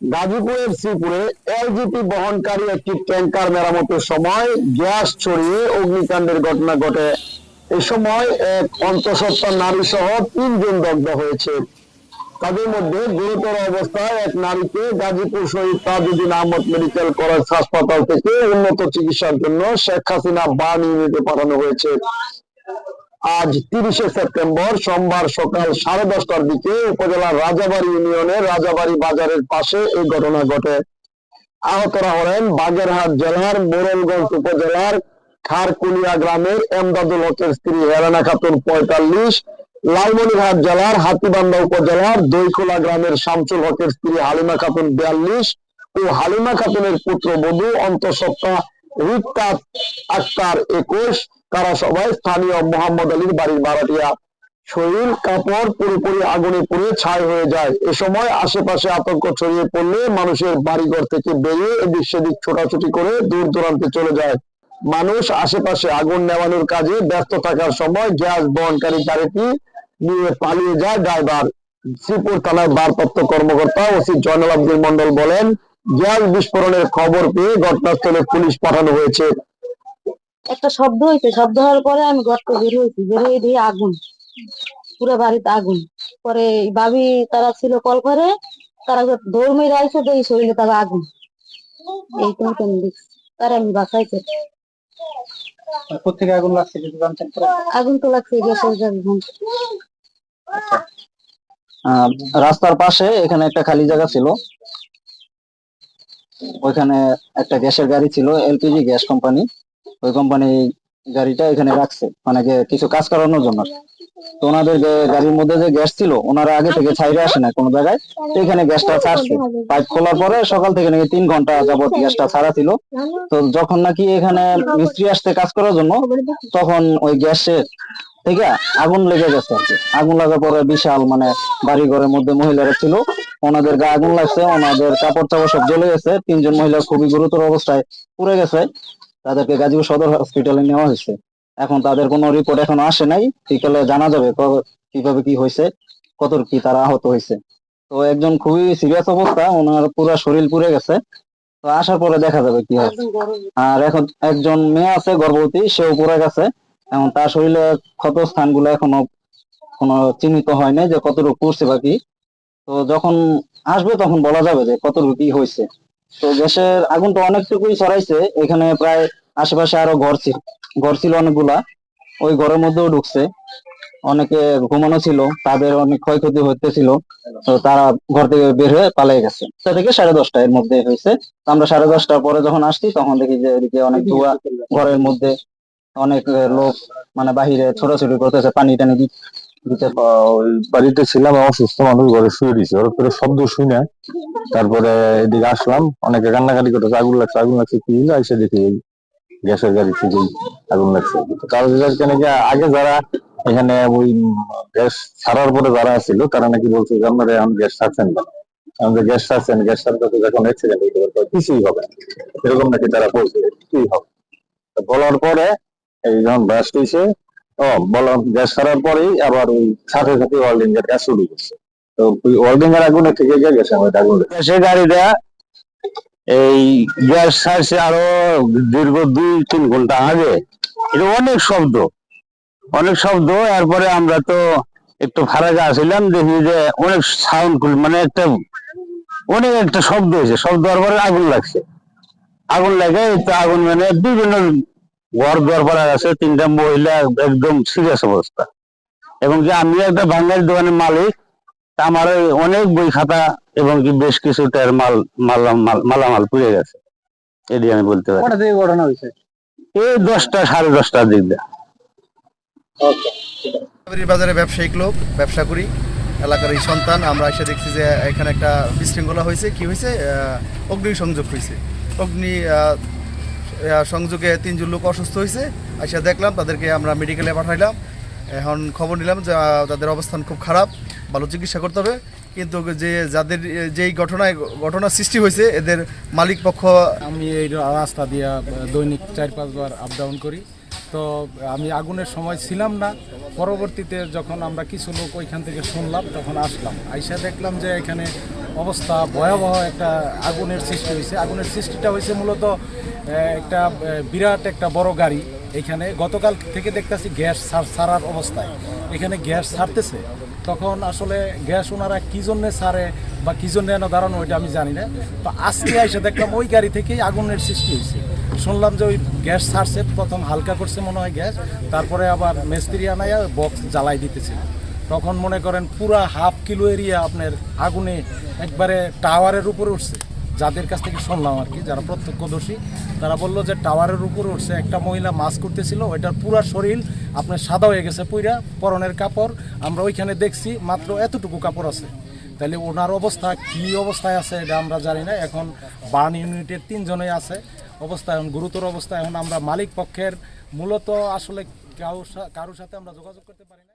গাজীপুরের শ্রীপুরে এলজিপি বহনকারী একটি ট্যাঙ্কার মেরামতের সময় গ্যাস ছড়িয়ে অগ্নিকাণ্ডের ঘটনা ঘটে। এ সময় এক অন্তঃসত্ত্বা নারী সহ তিনজন দগ্ধ হয়েছে। তাদের মধ্যে গুরুতর অবস্থায় এক নারীকে গাজীপুর শহীদ তাজউদ্দিন আহমদ মেডিকেল কলেজ হাসপাতাল থেকে উন্নত চিকিৎসার জন্য শেখ হাসিনা বার্ন ইউনিটে পাঠানো হয়েছে। আজ তিরিশে সেপ্টেম্বর সোমবার সকাল সাড়ে দশটার দিকে উপজেলার রাজাবাড়ী ইউনিয়নের রাজাবাড়ী বাজারের পাশে এই ঘটনা ঘটে। আহতরা হলেন বাগেরহাট জেলার মোরেলগঞ্জ উপজেলার খারকুলিয়া গ্রামের এমদাদুল হকের স্ত্রী হেরানা খাতুন পঁয়তাল্লিশ, লালমনিরহাট জেলার হাতিবান্ধা উপজেলার দইখোলা গ্রামের শামসুল হকের স্ত্রী হালিমা খাতুন বিয়াল্লিশ ও হালিমা খাতুনের পুত্রবধূ অন্তঃসত্ত্বা রিক্তা আক্তার একুশ। তারা সবাই স্থানীয় মোহাম্মদ আলীর বাড়ির ভাড়াটিয়া শরীর, কাপড় পুরোপুরি আগুনে পুড়ে ছাই হয়ে যায়। এ সময় আশেপাশে আতঙ্ক ছড়িয়ে পড়লে মানুষের বাড়িঘর থেকে বেরিয়ে এদিক সেদিক ছোটাছুটি করে দূর দূরান্তে চলে যায়। মানুষ আশেপাশে আগুন নেওয়ানোর কাজে ব্যস্ত থাকার সময় গ্যাস বহনকারী গাড়িটি নিয়ে পালিয়ে যায় ড্রাইভার। শ্রীপুর থানার ভারপ্রাপ্ত কর্মকর্তা ওসি জয়নাল আব্দুল মন্ডল বলেন, গ্যাস বিস্ফোরণের খবর পেয়ে ঘটনাস্থলে পুলিশ পাঠানো হয়েছে। একটা শব্দ হয়েছে শব্দ হওয়ার পরে আমি গর্ত বের হয়েছি বের হয়ে দিয়ে আগুন পুরো বাড়িতে আগুন। পরে ভাবি তারা ছিল কল করে তারা দৌড় মেরে আইসে দেই শরীরে তারা আগুন। এই তো আমি দেখছি তারা আমি বাঁচাইছে কোথেকে আগুন লাগছে কিছু জানতেন আগুন তো লাগছে গ্যাসের জালি আহ, রাস্তার পাশে এখানে একটা খালি জায়গা ছিল। ওইখানে একটা গ্যাসের গাড়ি ছিল এলপিজি গ্যাস কোম্পানি। ওই কোম্পানি গাড়িটা এখানে রাখছে। মানে যে কিছু কাজ করানোর জন্য। তো ওনাদের গাড়ির মধ্যে যে গ্যাস ছিল, ওনারা আগে থেকে ছাইরে আসে না কোনো জায়গায়। তো এখানে গ্যাসটা ছাড়ছে। পাইপ খোলার পরে সকাল থেকে নাকি তিন ঘণ্টা যাবত গ্যাসটা ছাড়া ছিল। তো যখন নাকি এখানে মিস্ত্রি আসতে কাজ করার জন্য, তখন ওই গ্যাসের থেকে আগুন লেগে গেছে আর কি। আগুন লাগার পরে বিশাল মানে বাড়ি ঘরের মধ্যে মহিলারা ছিল। ওনাদের গায়ে আগুন লাগছে, ওনাদের কাপড় চাপড় সব জ্বলে গেছে। তিনজন মহিলা খুবই গুরুতর অবস্থায় পুড়ে গেছে। তাদেরকে গাজীপুর সদর হসপিটালে নেওয়া হয়েছে। এখন তাদের কোনো রিপোর্ট এখনও আসে নাই। বিকেলে জানা যাবে কীভাবে কি হয়েছে কত কি তারা আহত হয়েছে। তো একজন খুবই সিরিয়াস অবস্থা, ওনার পুরো শরীর পুড়ে গেছে। তো আসার পরে দেখা যাবে কি হয়। আর এখন একজন মেয়ে আছে, গর্ভবতী, সেও পড়ে গেছে। এখন তার শরীরে ক্ষত স্থানগুলো এখনও কোনো চিহ্নিত হয় নাই যে কতটুকু পড়ছে বা কি। তো যখন আসবে তখন বলা যাবে যে কতটুকু কি হয়েছে। তো গ্যাসের আগুন তো অনেকটুকুই ছড়াইছে, এখানে প্রায় আশেপাশে আরও ঘর ছিল ঘর ছিল অনেকগুলা, ওই ঘরের মধ্যেও ঢুকছে। অনেকে ঘুমানো ছিল, তাদের অনেক ক্ষয়ক্ষতি হতেছিল তো তারা ঘর থেকে বের হয়ে পালিয়ে গেছে। দশটা থেকে সাড়ে দশটা এর মধ্যে হয়েছে। আমরা সাড়ে দশটার পরে যখন আসছি, তখন দেখি যে এদিকে অনেক ধোঁয়া ঘরের মধ্যে অনেক লোক মানে বাহিরে ছোটাছুটি করতেছে, পানি টানি দিতে। বাড়িতে ছিলাম অসুস্থ মানুষ ঘরে শুয়ে দিছে ওর শব্দ শুনে তারপরে এদিকে আসলাম, অনেকে কান্নাকাটি করতেছে, আগুন লাগছে আগুন লাগছে, কি হলো এসে দেখি গ্যাসের গাড়ি থেকেই আগুন লাগছে। কারণ নাকি, আগে যারা এখানে ওই গ্যাস ছাড়ার পরে যারা ছিল, তারা নাকি বলছে যে আপনারা এখন গ্যাস ছাড়ছেন না। আমাদের গ্যাস ছাড়ছেন, গ্যাস ছাড়তে যখন অ্যাক্সিডেন্ট হইতে পারে কিছুই হবে। এরকম নাকি তারা বলছে কিছুই হবে তো বলার পরে এই যখন ব্যাস্ট হয়েছে ও বলা গ্যাস ছাড়ার পরেই আবার ওই সাথে সাথে ওয়েল্ডিং এর কাজ শুরু করছে। এই গ্যাস আরও দীর্ঘ দুই তিন ঘণ্টা আগে। এটা অনেক শব্দ। অনেক শব্দ, এরপরে আমরা তো একটু ফারাকে আসছিলাম দেখি যে অনেক সাউন্ড মানে একটা অনেক একটা শব্দ হয়েছে। শব্দ পরে আগুন লাগছে। আগুন লাগে আগুন মানে বিভিন্ন ঘর দর পাড়া আছে, তিনটা মহিলা একদম সিরিয়াস অবস্থা। এবং যে আমি একটা বাঙালি দোকানের মালিক আমার ওই অনেক বই খাতা এবং কি বেশ কিছু টায়ার মাল মালামাল পুড়ে গেছে। এটি আমি বলতে পারি। কটা থেকে ঘটনা হয়েছে? এই দশটা সাড়ে দশটার দিক দিয়ে। বাজারে ব্যবসায়িক লোক ব্যবসা করি এলাকার এই সন্তান। আমরা এসে দেখছি যে এখানে একটা বিশৃঙ্খলা হয়েছে। কি হয়েছে? আহ, অগ্নি সংযোগ হয়েছে। অগ্নি সংযোগে তিনজন লোক অসুস্থ হয়েছে। এসে দেখলাম তাদেরকে আমরা মেডিকেলে পাঠাইলাম। এখন খবর নিলাম যে আহ, তাদের অবস্থান খুব খারাপ। ভালো চিকিৎসা করতে হবে। কিন্তু যে যাদের, যেই ঘটনায় ঘটনা সৃষ্টি হয়েছে, এদের মালিক পক্ষ আমি এই রাস্তা দিয়ে দৈনিক চার পাঁচবার আপ ডাউন করি। তো আমি আগুনের সময় ছিলাম না। পরবর্তীতে যখন আমরা কিছু লোক ওইখান থেকে শুনলাম, তখন আসলাম। আইসা দেখলাম যে এখানে অবস্থা ভয়াবহ একটা আগুনের সৃষ্টি হয়েছে। আগুনের সৃষ্টিটা হয়েছে মূলত একটা বিরাট একটা বড় গাড়ি। এখানে গতকাল থেকে দেখতেছি গ্যাস ছাড়- ছাড়ার অবস্থায়। এখানে গ্যাস ছাড়তেছে তখন আসলে গ্যাস ওনারা কী জন্যে সারে বা কী জন্যে এনে দাঁড়ানো, ওইটা আমি জানি না। তো আজকে এসে দেখলাম ওই গাড়ি থেকেই আগুনের সৃষ্টি হয়েছে শুনলাম যে ওই গ্যাস ছাড়ছে প্রথম হালকা করছে মনে হয় গ্যাস, তারপরে আবার মিস্ত্রি আনাইয়া বক্স জ্বালাই দিতেছিল। তখন মনে করেন পুরা হাফ কিলো এরিয়া আপনার আগুনে একবারে টাওয়ারের উপরে উঠছে। যাদের কাছ থেকে শুনলাম আর কি, যারা প্রত্যক্ষদর্শী, তারা বলল যে টাওয়ারের উপরে উঠছে একটা মহিলা মাছ করতেছিল, ওইটার পুরা শরীর আপনার সাদা হয়ে গেছে পুইরা, পরনের কাপড়, আমরা ওইখানে দেখছি মাত্র এতটুকু কাপড় আছে। তাহলে ওনার অবস্থা কি অবস্থায় আছে এটা আমরা জানি না, এখন বার্ন ইউনিটের তিনজনেই আছে, অবস্থা এখন গুরুতর অবস্থা, এখন আমরা মালিক পক্ষের মূলত আসলে কারোর সাথে আমরা যোগাযোগ করতে পারি না